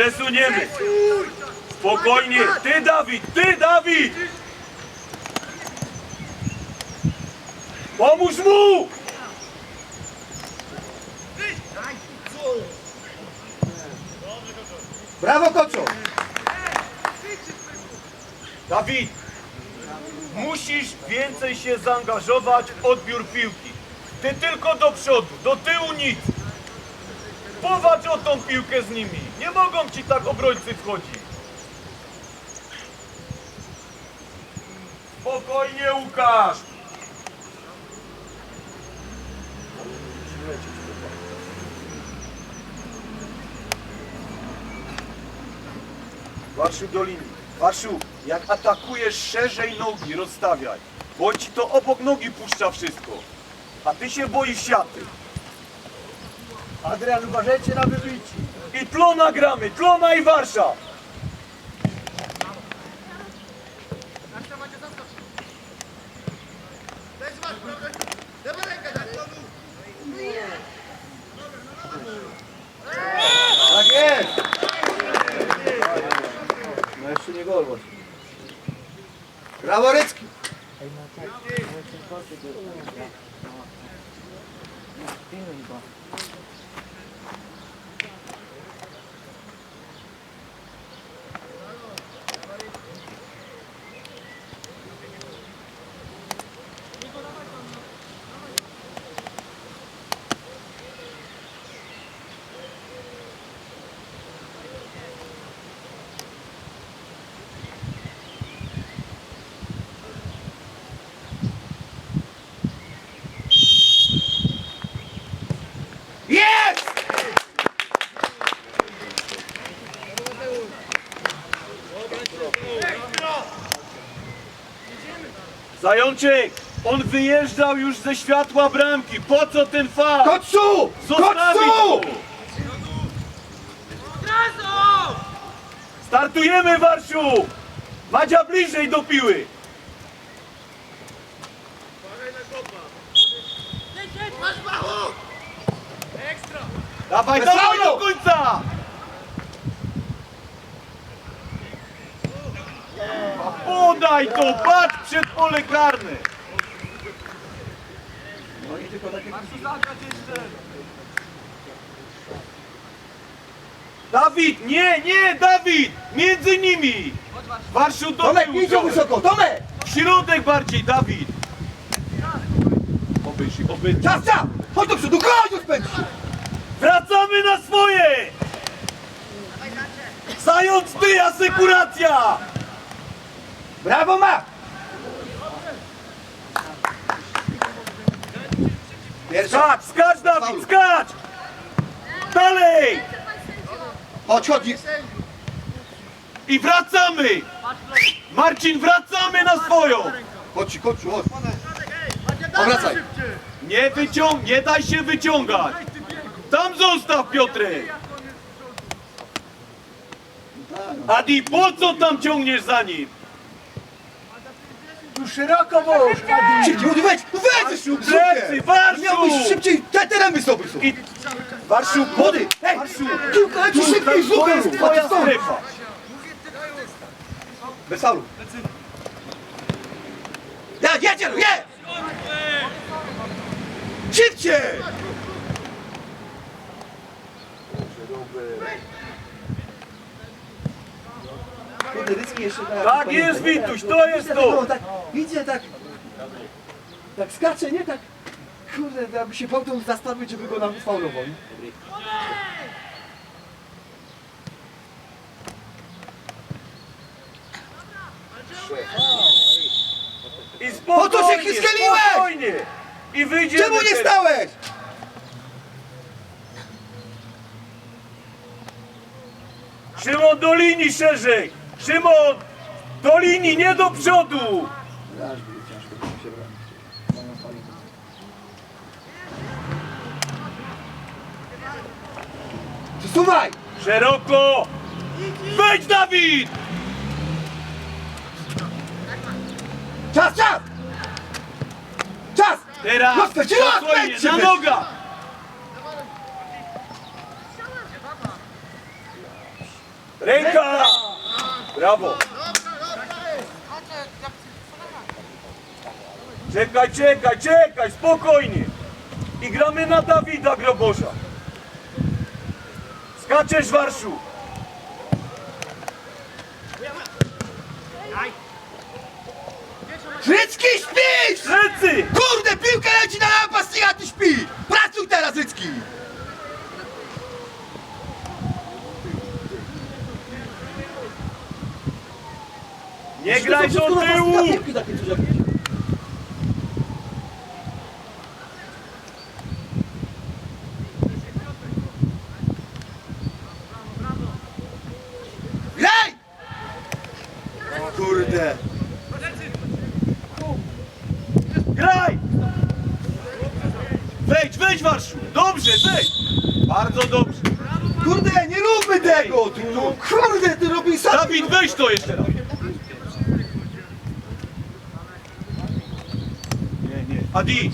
Przesuniemy. Spokojnie. Ty, Dawid, ty, Dawid! Pomóż mu! Brawo, Koczo! Dawid, musisz więcej się zaangażować w odbiór piłki. Ty tylko do przodu, do tyłu nic. Powalcz o tą piłkę z nimi. Nie mogą ci tak obrońcy wchodzić. Spokojnie, Łukasz. Warszu do linii. Warszu, jak atakujesz szerzej nogi, rozstawiaj. Bo ci to obok nogi puszcza wszystko. A ty się boisz siaty. Adrian, uważajcie na wybici. I tlona gramy, tlona i Warsza. Tak jest! No jeszcze nie gol właśnie. Brawo, Rycki! Jest! Zajączek, on wyjeżdżał już ze światła bramki. Po co ten fal? Koczu! Zostawi Koczu! to! Startujemy, Warszu! Madzia bliżej do piły! Dawaj, dawaj do końca! Podaj to, patrz przed pole karne! No i tylko takie... Dawid, nie, nie, Dawid! Między nimi! Warszu do Tomek, tyłu trochę. wysoko! Tomek! W środek bardziej, Dawid! Obyś, obyć. Czas, czas! Chodź do przodu, chodź, się! Wracamy na swoje! Zając ty, asekuracja! Brawo, ma! Skacz, skacz Dawid, skacz! Dalej! Chodź, chodź! I wracamy! Marcin, wracamy na swoją! Chodź, chodź, chodź! Powracaj! Nie wyciąg, nie daj się wyciągać! Tam zostaw Piotrek! Adi, po co tam ciągniesz za nim? Tu szeroko włóż! Szybciej, no wejdź! No wejdź! już, Plecy. Warszu! Miałbyś szybciej, te tereny sobie są! I... Warszu, Młody! Hej! Warszu! Piłka leci szybciej, To super! jest twoja strefa! Bez faulu! Ja, jedzie, je! Szybciej! Kurde, Rycki jeszcze. Tak jest, Wituś, to jest to! Idzie tak... Tak skacze, nie tak... Kurde, aby się potem zastanowić, żeby go nam faulował. I spokojnie, Po co się chyskaliłeś? spokojnie! I wyjdzie Czemu nie stałeś? Szymon do linii szerzej! Szymon! Do linii, nie do przodu! Przesuwaj! Szeroko! Wejdź Dawid! Czas, czas! Czas! Teraz Rozpędź się, spokojnie, rozpędź się! na nogach! Ręka! Brawo! Czekaj, czekaj, czekaj, spokojnie! I gramy na Dawida Groboża. Skaczesz, Warszu! Rycki śpisz! Lecy! Kurde, piłka leci na napastnika, a ty śpi! Pracuj teraz, Rycki! Nie graj do tyłu! Piłki takie coś jakieś. Graj! Graj! Wejdź, wejdź, Warszu! Dobrze, wejdź! Bardzo dobrze. Kurde, nie róbmy tego! Tu, no, kurde, ty robisz sam... Dawid, weź to jeszcze raz. Nie, nie. Adi,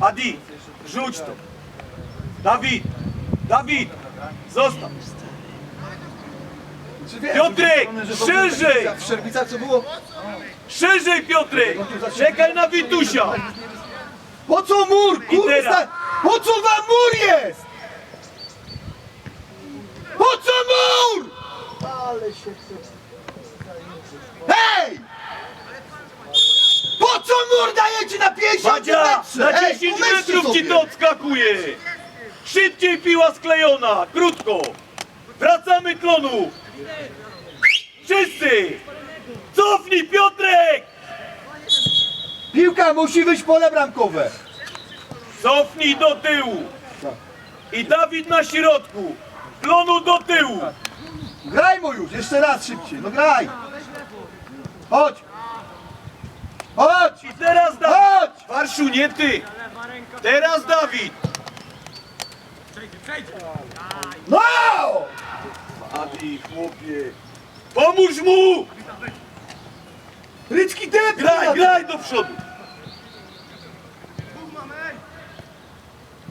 Adi, rzuć to. Dawid, Dawid, zostaw. Piotrek, szerzej! W Szerbicach co było? Szerzej, Piotrek! Czekaj na Witusia! Po co mur? Sta- po co wam mur jest? Po co mur? Hej! Po co mur dajecie na 50 Madzia, metrze? na Ej, 10 pomyślcie metrów ci to odskakuje! Szybciej piła sklejona, krótko! Wracamy klonu! Wszyscy! Cofnij, Piotrek! Piłka musi wyjść pole bramkowe. Cofnij do tyłu! I Dawid na środku! Klonu do tyłu! Graj mu już, jeszcze raz szybciej, no graj. Chodź. Chodź. I teraz Dawid! Chodź. Warszu, nie ty! Teraz Dawid! No! Adi, chłopie! Pomóż mu! Ryczki ty Graj, graj do przodu!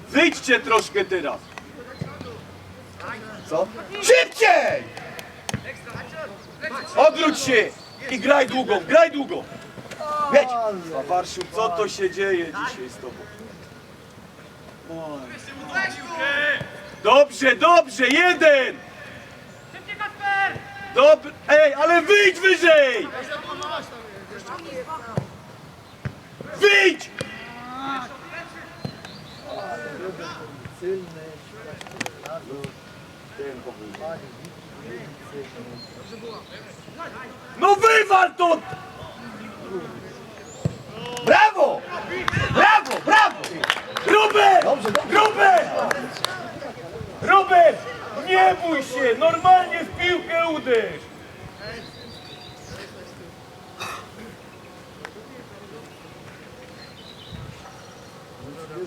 Wyjdźcie troszkę teraz! Co? Szybciej! Odwróć się i graj długą, graj długą! Jedź. A Warszu, co to się dzieje dzisiaj z tobą? Oj. Dobrze, dobrze, jeden! Dob Ej, ale wyjdź wyżej! Wyjdź! No wywal to! Brawo! Brawo, brawo! Dobrze, dobrze. Robert! Nie bój się! Normalnie piłkę uderz!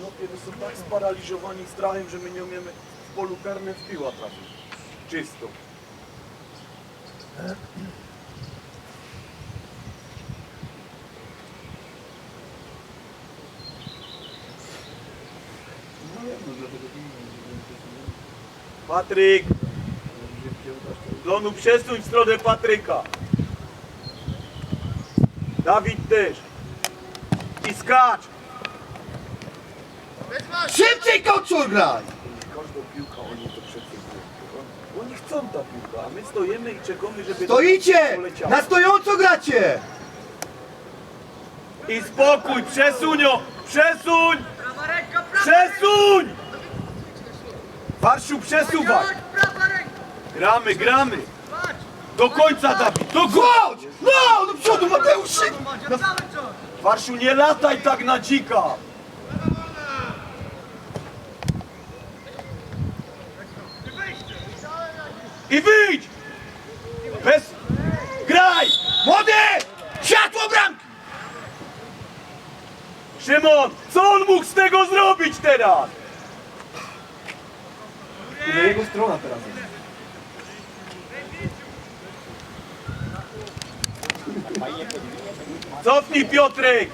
Chłopie, są tak sparaliżowani strachem, że my nie umiemy w polu karnym w piła trafić. Czysto. Patryk! Lonu przesuń w stronę Patryka. Dawid też. I skacz! Szybciej kocur graj! Każdą piłkę oni to przetrzymują. Oni chcą ta piłka, a my stoimy i czekamy, żeby... Stoicie! poleciała. Na stojąco gracie! I spokój, przesunio! Przesuń! Przesuń! Warszu, przesuwaj! Gramy, gramy! Do końca, Dawid! Do końca! Chodź! No, do przodu, Mateusz! szybko! No, Warszu, nie lataj tak na dzika! I wyjdź! Bez... Graj! Młody! Światło bramki! Szymon, co on mógł z tego zrobić teraz? To jego strona teraz jest. Cofnij Piotrek!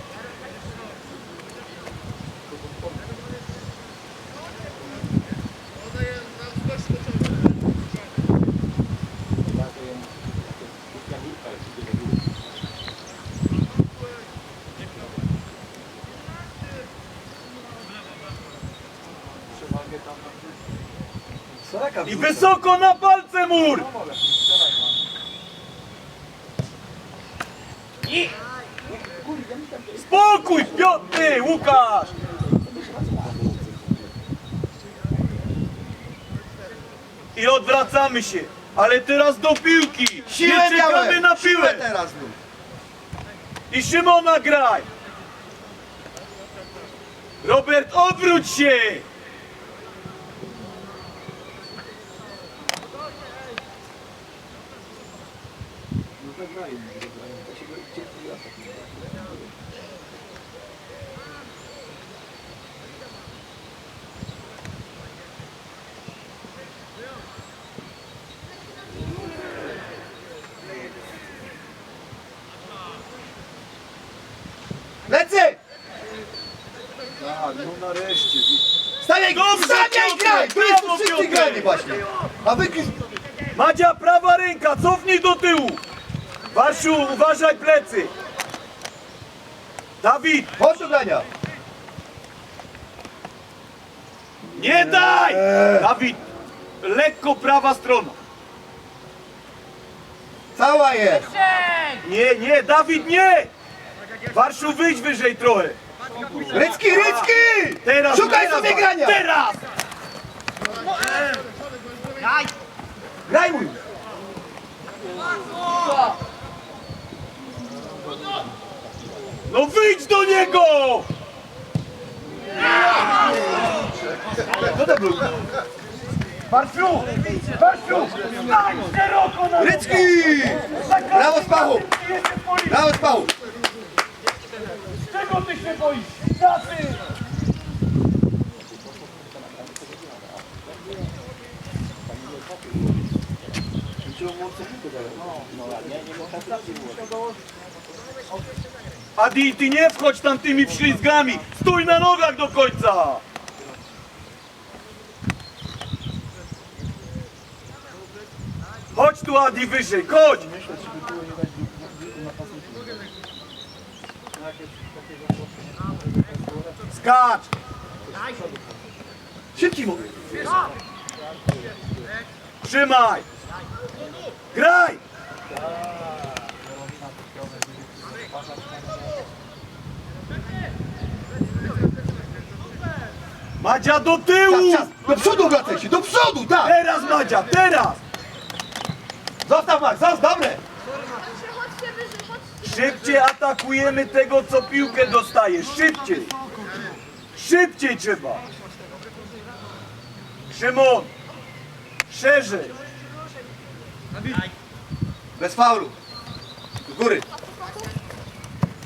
I wysoko na palce mur! Spokój, Piotr, Łukasz! I odwracamy się, ale teraz do piłki! Siłę Nie czekamy na piłę! teraz no. I Szymona graj! Robert, odwróć się! Lecy! Tak, no nareszcie. Stawiaj, Dobrze, stawiaj, graj! Tu jest tu wszyscy grali właśnie. A wy... Madzia, prawa ręka, cofnij do tyłu! Barsiu, uważaj plecy! Dawid, Chodź do grania. nie daj! Dawid, lekko prawa strona. Cała jest. Nie, nie, Dawid, nie! Barsiu, wyjdź wyżej trochę. Rycki, Rycki! Teraz, Szukaj teraz, sobie grania! Teraz! Graj mój! No wyjdź do niego! Co to był? Barsiu! Barsiu! Stań szeroko na Rycki! Brawo, Spachu! Brawo, Spachu! Czego ty się boisz? Tacy! Adi, ty nie wchodź tam tymi wślizgami! Stój na nogach do końca! Chodź tu Adi wyżej, chodź! Skacz! Szybciej mówię. Trzymaj! Graj! Madzia do tyłu! Czas, czas. Do przodu obracaj się, do przodu, tak! Teraz Madzia, teraz! Zostaw Max, zostaw, dobre! Szybciej atakujemy tego, co piłkę dostaje. Szybciej! Szybciej trzeba! Szymon! Szerzej! Bez faulu. Do góry.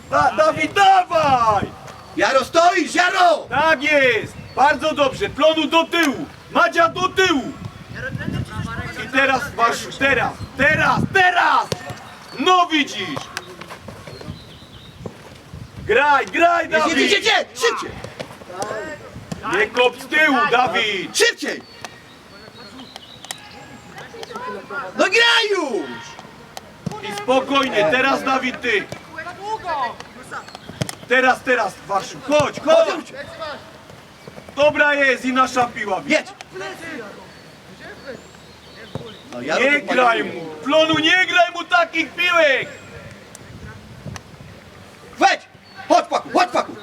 Da, Dawid, dawaj! Jaro, stoisz, Jaro! Tak jest! Bardzo dobrze, plonu do tyłu! Madzia do tyłu! I teraz, Barszu, teraz, teraz, teraz! No widzisz! Graj, graj, Dawid! jedzie, szybciej! Nie kop z tyłu, Dawid! Szybciej! No graj już! I spokojnie, teraz Dawid, ty! Teraz, teraz, Barszu, chodź, chodź! Dobra jest i nasza piła. Jedź! No, Jaro, Nie graj mu! Plonu, nie graj mu takich piłek! Weź! Chodź, Paku, chodź, Paku!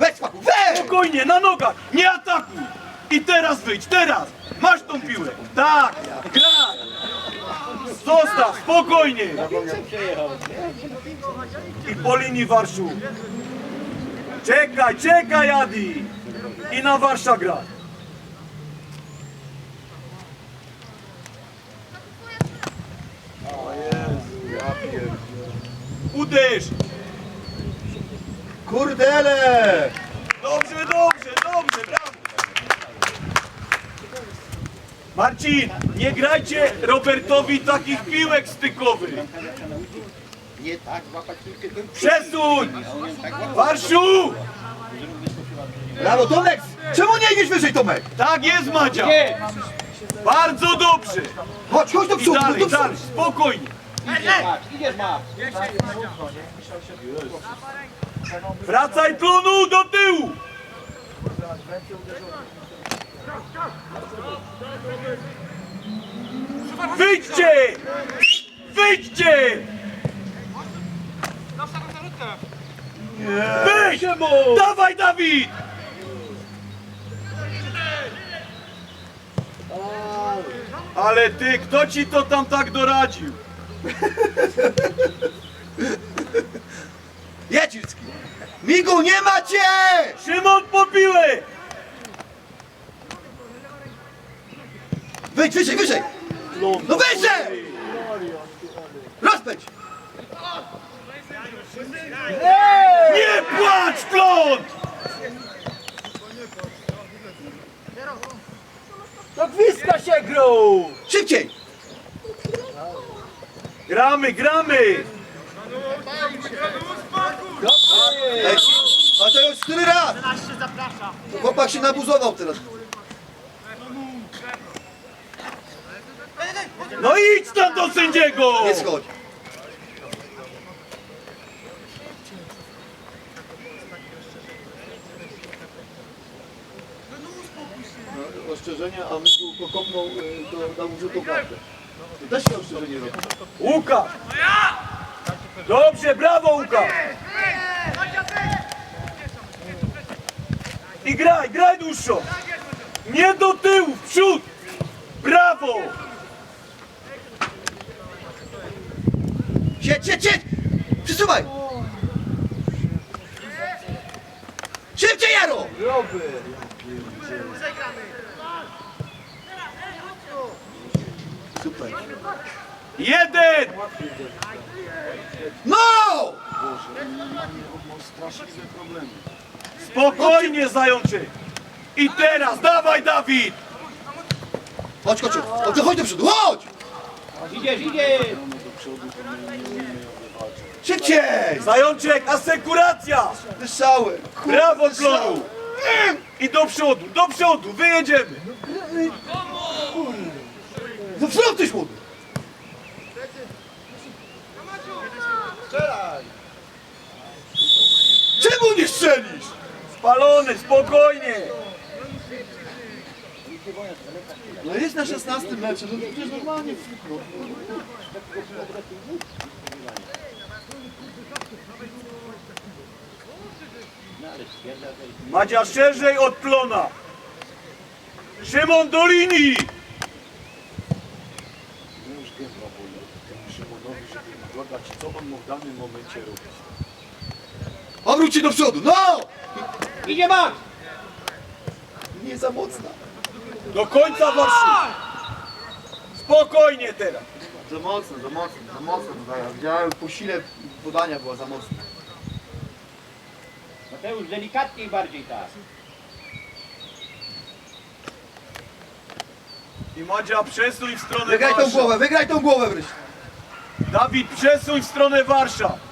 Weź, Paku, weź! Spokojnie, na nogach, nie atakuj! I teraz wyjdź, teraz! Masz tą piłę! Tak! Graj! Zostaw, spokojnie! I po linii Warszu. Czekaj, czekaj, Adi! I na Warsza gra. Uderz! Kurdele! Dobrze, dobrze, dobrze, brawo! Marcin, nie grajcie Robertowi takich piłek stykowych! Nie tak łapać piłkę do Przesuń! Warszu! Brawo, Tomek! Czemu nie idziesz wyżej, Tomek? Tak jest, Madzia! Bardzo dobrze! Chodź, chodź do I przodu, do dalej, przodu! dalej, spokojnie! Idziesz ma! Wracaj plonu do tyłu! Wyjdźcie! Wyjdźcie! Wyjdź! Dawaj, Dawid! Ale ty, kto ci to tam tak doradził? Jacicki! Migu, nie macie! Szymon Popiły! Wyjdź, wyżej, wyżej! No wyżej! Rozpędź! Nie płacz, klon! To gwizdka się grą! Szybciej! Gramy, gramy! A to już który raz? To chłopak się nabuzował teraz. No idź tam do sędziego! Nie schodź. No, ostrzeżenia, a Migu go kopnął y, do, na urzutą kartę. To też się ostrzeżenie robi. Łukasz! Dobrze, brawo Łukasz! I graj, graj dłuższo! Nie do tyłu, w przód! Brawo! Siedź, siedź, siedź! Przysuwaj! Szybciej, Jaro! Super. Jeden! No! Spokojnie, zajączek! I teraz, dawaj Dawid! Chodź, chodź, chodź, chodź do przodu, chodź! Idziesz, idziesz! Szybciej! Zajączek, asekuracja! Wyszały! Brawo, Plonu! I do przodu, do przodu, wyjedziemy! No wzrok ty młody! Czemu nie strzelisz? Spalony, spokojnie! No jest na 16 meczu, no to przecież normalnie. No. Madzia szerzej od Plona! Szymon do linii! Obróć się do przodu, no! Idzie Max! Nie za mocna. Do końca Warszawy! Spokojnie teraz! Za mocno, za mocno, za mocno. Ja widziałem po sile podania była za mocna. Mateusz, delikatniej bardziej tak. I Madzia przesuń w stronę Wygraj tą Warszaw! głowę, wygraj tą głowę wreszcie. Dawid przesuń w stronę Warszaw!